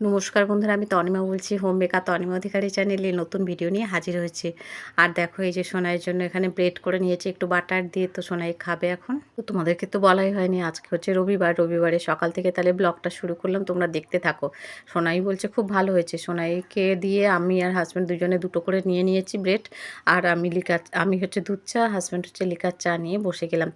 নমস্কার বন্ধুরা, আমি তনিমা বলছি হোম বেকার তনিমা অধিকারী চ্যানেলে নতুন ভিডিও নিয়ে হাজির হয়েছি। আর দেখো, এই যে সোনাইয়ের জন্য এখানে ব্রেড করে নিয়েছি, একটু বাটার দিয়ে, তো সোনাই খাবে এখন। তো তোমাদেরকে তো বলাই হয়নি, আজকে হচ্ছে রবিবার, রবিবারে সকাল থেকে তাহলে ব্লগটা শুরু করলাম, তোমরা দেখতে থাকো। সোনাই বলছে, খুব ভালো হয়েছে। সোনাইকে দিয়ে আমি আর হাজব্যান্ড দুজনে দুটো করে নিয়ে নিয়েছি ব্রেড আর আমি লিকার আমি হচ্ছে দুধ চা হাজব্যান্ড হচ্ছে লিকার চা নিয়ে বসে গেলাম।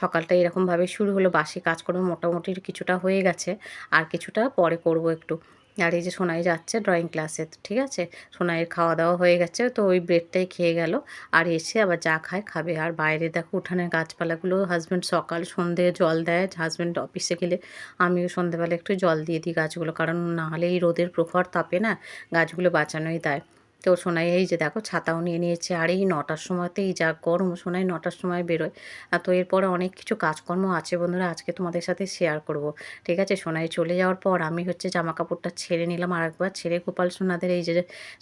সকালটা এরকমভাবে শুরু হলো, বাসি কাজকর্ম মোটামুটি কিছুটা হয়ে গেছে, আর কিছুটা পরে করব একটু। আর এই যে সোনাই যাচ্ছে ড্রয়িং ক্লাসে ঠিক আছে? সোনাইয়ের খাওয়া দাওয়া হয়ে গেছে, তো ওই ব্রেডটাই খেয়ে গেল। আর এসে আবার যা খায় খাবে। আর বাইরে দেখো উঠানের গাছপালাগুলো হাজব্যান্ড সকাল, সন্ধে জল দেয়। হাজব্যান্ড অফিসে গেলে আমিও সন্ধেবেলা একটু জল দিয়ে দিই গাছগুলো। কারণ না হলে এই রোদের প্রখর তাপে না গাছগুলো বাঁচানোই দেয়। তো সোনাই, এই যে দেখো ছাতাও নিয়ে নিয়েছে। আর এই নটার সময়তেই যা গরম, সোনাই নটার সময় বেরোয়। আর তো এরপরে অনেক কিছু কাজকর্ম আছে বন্ধুরা, আজকে তোমাদের সাথে শেয়ার করব। ঠিক আছে? সোনাই চলে যাওয়ার পর আমি হচ্ছে জামা কাপড়টা ছেড়ে নিলাম আর একবার ছেড়ে গোপাল সোনাদের এই যে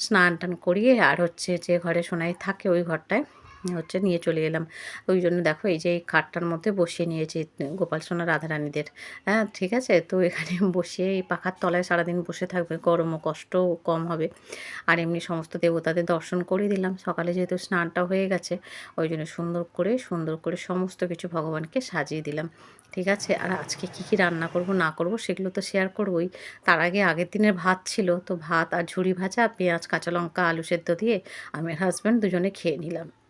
স্নান টান করিয়ে, আর হচ্ছে যে ঘরে সোনাই থাকে ওই ঘরটায় হচ্ছে নিয়ে চলে এলাম। ওই জন্য দেখো এই যে এই খাটটার মধ্যে বসিয়ে নিয়েছি গোপাল সোনা রাধারানীদের হ্যাঁ ঠিক আছে? তো এখানে বসিয়ে এই পাখার তলায় সারাদিন বসে থাকবে। গরম ও কষ্টও কম হবে। আর এমনি সমস্ত দেবতাদের দর্শন করে দিলাম। সকালে যেহেতু স্নানটা হয়ে গেছে, ওই জন্য সুন্দর করে সুন্দর করে সমস্ত কিছু ভগবানকে সাজিয়ে দিলাম। ঠিক আছে? আর আজকে কী কী রান্না করব, না করব সেগুলো তো শেয়ার করবই। তার আগে আগের দিনের ভাত ছিল, তো ভাত আর ঝুড়ি ভাজা, পেঁয়াজ, কাঁচা লঙ্কা, আলু সেদ্ধ দিয়ে আমি হাজব্যান্ড দুজনে খেয়ে নিলাম।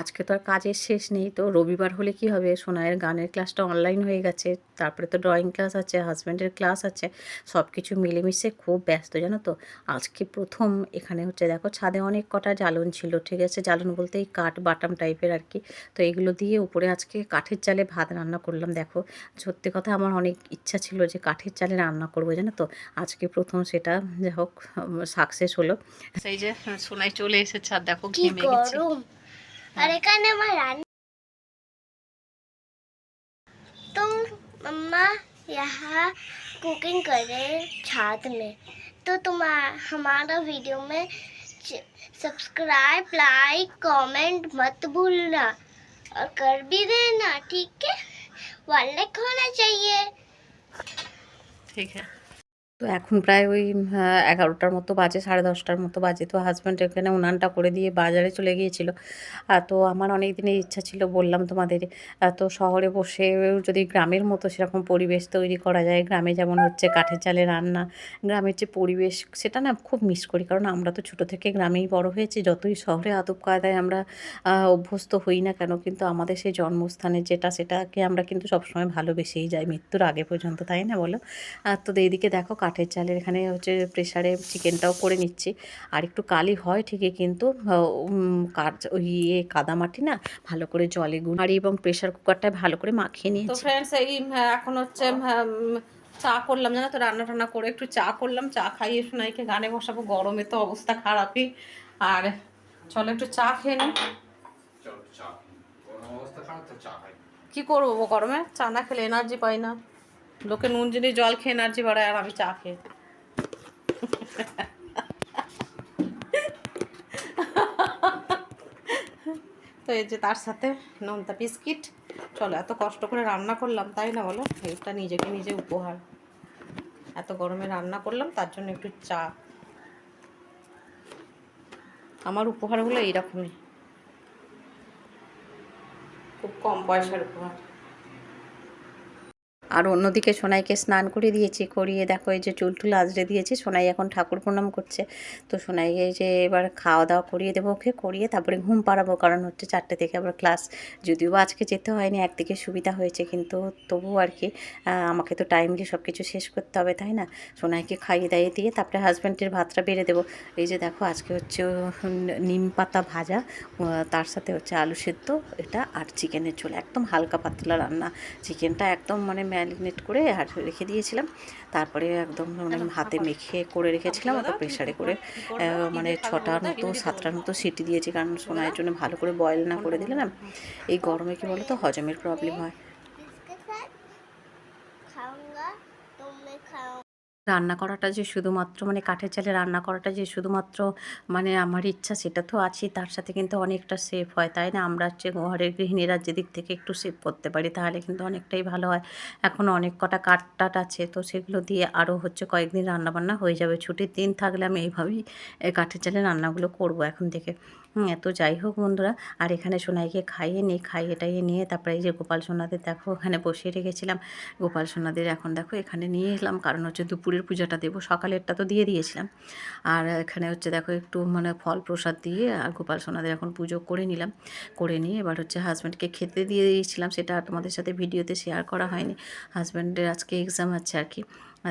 আজকে তো আর কাজের শেষ নেই। তো রবিবার হলে কি হবে? সোনায়ের গানের ক্লাসটা অনলাইন হয়ে গেছে। তারপরে তো ড্রয়িং ক্লাস আছে হাজব্যান্ডের ক্লাস আছে। সব কিছু মিলেমিশে খুব ব্যস্ত জানো তো? আজকে প্রথম এখানে হচ্ছে দেখো ছাদে অনেক কটা জ্বালন ছিল ঠিক আছে? জ্বালন বলতে এই কাঠ বাটাম টাইপের আর কি তো এগুলো দিয়ে উপরে আজকে কাঠের চালে ভাত রান্না করলাম দেখো? সত্যি কথা আমার অনেক ইচ্ছা ছিল যে কাঠের চালে রান্না করব জানো তো? আজকে প্রথম সেটা যাই হোক সাকসেস হলো। সেই যে সোনাই চলে এসেছে আর দেখো ঘেমে গেছে। और एकाने रानी तुम मम्मा यहाँ कुकिंग कर रहे छात में। तो तुम हमारा वीडियो में सब्सक्राइब लाइक कमेंट मत भूलना। और कर भी देना, ठीक है? वाले होना चाहिए। ठीक है। তো এখন প্রায় ওই এগারোটার মতো বাজে, সাড়ে দশটার মতো বাজে। তো হাজব্যান্ড এখানে উনানটা করে দিয়ে বাজারে চলে গিয়েছিল। আর তো আমার অনেক দিনের ইচ্ছা ছিল, বললাম তোমাদের তো শহরে বসে যদি গ্রামের মতো সেরকম পরিবেশ তৈরি করা যায়, গ্রামে যেমন হচ্ছে কাঠের চালে রান্না, গ্রামের যে পরিবেশ, সেটা না খুব মিস করি। কারণ আমরা তো ছোটো থেকে গ্রামেই বড় হয়েছি, যতই শহরে আদব কায়দায় আমরা অভ্যস্ত হই না কেন, কিন্তু আমাদের সেই জন্মস্থানে যেটা, সেটাকে আমরা কিন্তু সবসময় ভালোবেসেই যাই। মৃত্যুর আগে পর্যন্ত, তাই না বলো? আর তো এইদিকে দেখো কাঠের চালের এখানে হচ্ছে প্রেশারে চিকেনটাও করে নিচ্ছি। আর একটু কালি হয় ঠিকই কিন্তু কাঠ ওই ইয়ে কাদামাটি না ভালো করে জলে গুণ আর এবং প্রেশার কুকারটায় ভালো করে মাখিয়ে তো নিয়েছি। ফ্রেন্ডস এই এখন হচ্ছে চা করলাম জানো তো রান্না টান্না করে একটু চা করলাম চা খাইয়ে শোনাইকে গানে বসাবো গরমে তো অবস্থা খারাপই। আর চলো একটু চা খেয়ে নিই চলো চা গরম অবস্থা খারাপ তো চা খাই। কী করব গো গরমে? চা না খেলে এনার্জি পাই না। লোকে নুন জিনিস জল খেয়ে এনার্জি বাড়ায় আর আমি চা খেয়ে। তো এই যে তার সাথে নোনতা বিস্কিট। চলো, এত কষ্ট করে রান্না করলাম, তাই না বলো? এটা নিজেকে নিজে উপহার। এত গরমে রান্না করলাম, তার জন্য একটু চা। আমার উপহারগুলো এইরকমই। খুব কম পয়সার উপহার। আর অন্যদিকে সোনাইকে স্নান করে দিয়েছি, করিয়ে দেখো এই যে চুল টুল আজড়ে দিয়েছি, সোনাই এখন ঠাকুর প্রণাম করছে। তো সোনাই এই যে এবার খাওয়া দাওয়া করিয়ে দেবো ওকে, করিয়ে তারপরে ঘুম পাড়াবো, কারণ হচ্ছে চারটে থেকে আবার ক্লাস। যদিও আজকে যেতে হয়নি, একদিকে সুবিধা হয়েছে, কিন্তু তবুও আর কি আমাকে তো টাইমলি সব কিছু শেষ করতে হবে, তাই না? সোনাইকে খাইয়ে দাইয়ে দিয়ে তারপরে হাজব্যান্ডের ভাতটা বেড়ে দেবো। এই যে দেখো, আজকে হচ্ছে নিম পাতা ভাজা তার সাথে হচ্ছে আলু সেদ্ধ, এটা আর চিকেনের ঝোল, একদম হালকা পাতলা রান্না। চিকেনটা একদম মানে ম্যারিনেট করে আর রেখে দিয়েছিলাম। তারপরে একদম মানে হাতে মেখে করে রেখেছিলাম ওটা প্রেশারে করে মানে ছটার মতো সাতটার মতো সিটি দিয়েছি কারণ সোনায়ের জন্য ভালো করে বয়েল না করে দিলাম না এই গরমে কি বলো তো হজমের প্রবলেম হয়। রান্না করাটা যে শুধুমাত্র মানে কাঠের চালে রান্না করাটা যে শুধুমাত্র মানে আমার ইচ্ছা সেটা তো আছেই তার সাথে কিন্তু অনেকটা সেফ হয় তাই না? আমরা হচ্ছে ঘরের গৃহিণীরা যেদিক থেকে একটু সেভ করতে পারি তাহলে কিন্তু অনেকটাই ভালো হয়। এখন অনেক কটা কাঠ টাট আছে তো সেগুলো দিয়ে আরও হচ্ছে কয়েকদিন রান্নাবান্না হয়ে যাবে। ছুটির দিন থাকলে আমি এইভাবেই এই কাঠের চালে রান্নাগুলো করব এখন থেকে। হুম, তো যাই হোক বন্ধুরা আর এখানে সোনাইকে খাইয়ে নিই খাইয়ে টাইয়ে নিয়ে তারপরে এই যে গোপাল সোনাদের দেখো ওখানে বসিয়ে রেখেছিলাম। গোপাল সোনাদের এখন দেখো এখানে নিয়ে এলাম কারণ হচ্ছে দুপুরের পূজাটা দেবো। সকালেরটা তো দিয়ে দিয়েছিলাম। আর এখানে হচ্ছে দেখো একটু মানে ফল প্রসাদ দিয়ে আর গোপাল সোনাদের এখন পুজো করে নিলাম। করে নিয়ে এবার হচ্ছে হাজব্যান্ডকে খেতে দিয়ে দিয়েছিলাম। সেটা তোমাদের সাথে ভিডিওতে শেয়ার করা হয়নি। হাজব্যান্ডের আজকে এক্সাম আছে আর কি।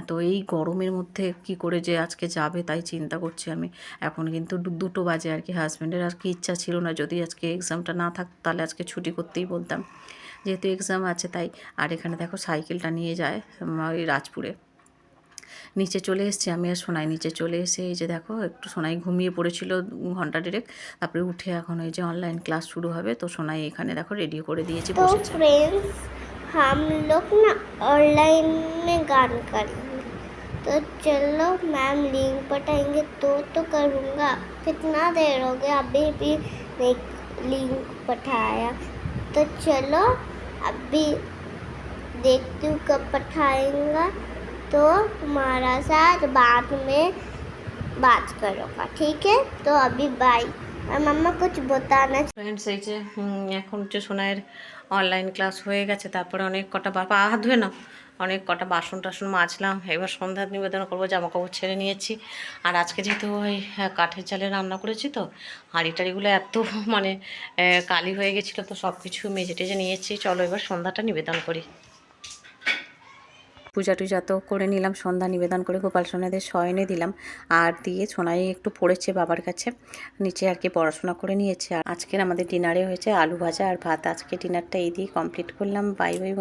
তো এই গরমের মধ্যে কি করে যে আজকে যাবে তাই চিন্তা করছি আমি। এখন কিন্তু দুটো বাজে আর কি। হাজব্যান্ডের আর কি ইচ্ছা ছিল না। যদি আজকে এক্সামটা না থাকতো তাহলে আজকে ছুটি করতেই বলতাম। যেহেতু এক্সাম আছে তাই। আর এখানে দেখো সাইকেলটা নিয়ে যায় ওই রাজপুরে। নিচে চলে এসেছি আমি আর সোনাই নিচে চলে এসে এই যে দেখো একটু সোনাই ঘুমিয়ে পড়েছিল ঘন্টা ডেরেক তারপরে উঠে এখন এই যে অনলাইন ক্লাস শুরু হবে তো সোনাই এখানে দেখো রেডি করে দিয়েছি तो বসেছে फ्रेंड्स हम लोग ना ऑनलाइन में गान करेंगे तो चलो मैम लिंक पठाएंगे तो तो करूँगा कितना देर हो गया अभी भी नहीं लिंक पठाया तो चलो अभी देखती हूँ कब पठाएंगा तो तुम्हारा साथ बाद में बात करूँगा ठीक है तो अभी बाय और मम्मा कुछ बताना ফ্রেন্ডস এই যে হুম, এখন হচ্ছে সোনাইয়ের অনলাইন ক্লাস হয়ে গেছে তারপরে অনেক কটা বা পা হাত ধুয়ে না অনেক কটা বাসন টাসন মাজলাম এবার সন্ধ্যা নিবেদন করবো জামা কাপড় ছেড়ে নিয়েছি আর আজকে যেহেতু ওই হ্যাঁ, কাঠের চালে রান্না করেছি তো হাঁড়ি টাড়িগুলো এত মানে আহ, কালি হয়ে গেছিলো তো সব কিছু মেজে টেজে নিয়েছি চলো এবার সন্ধ্যাটা নিবেদন করি পূজা টুজা তো করে নিলাম, সন্ধ্যা নিবেদন করে গোপাল সোনাদের শয়নে দিলাম। আর দিয়ে সোনাই একটু পড়েছে বাবার কাছে, নিচে আর কি পড়াশোনা করে নিয়েছে। আর আজকের আমাদের ডিনারে হয়েছে আলু ভাজা আর ভাত। আজকে ডিনারটা এই দিয়ে কমপ্লিট করলাম। Bye bye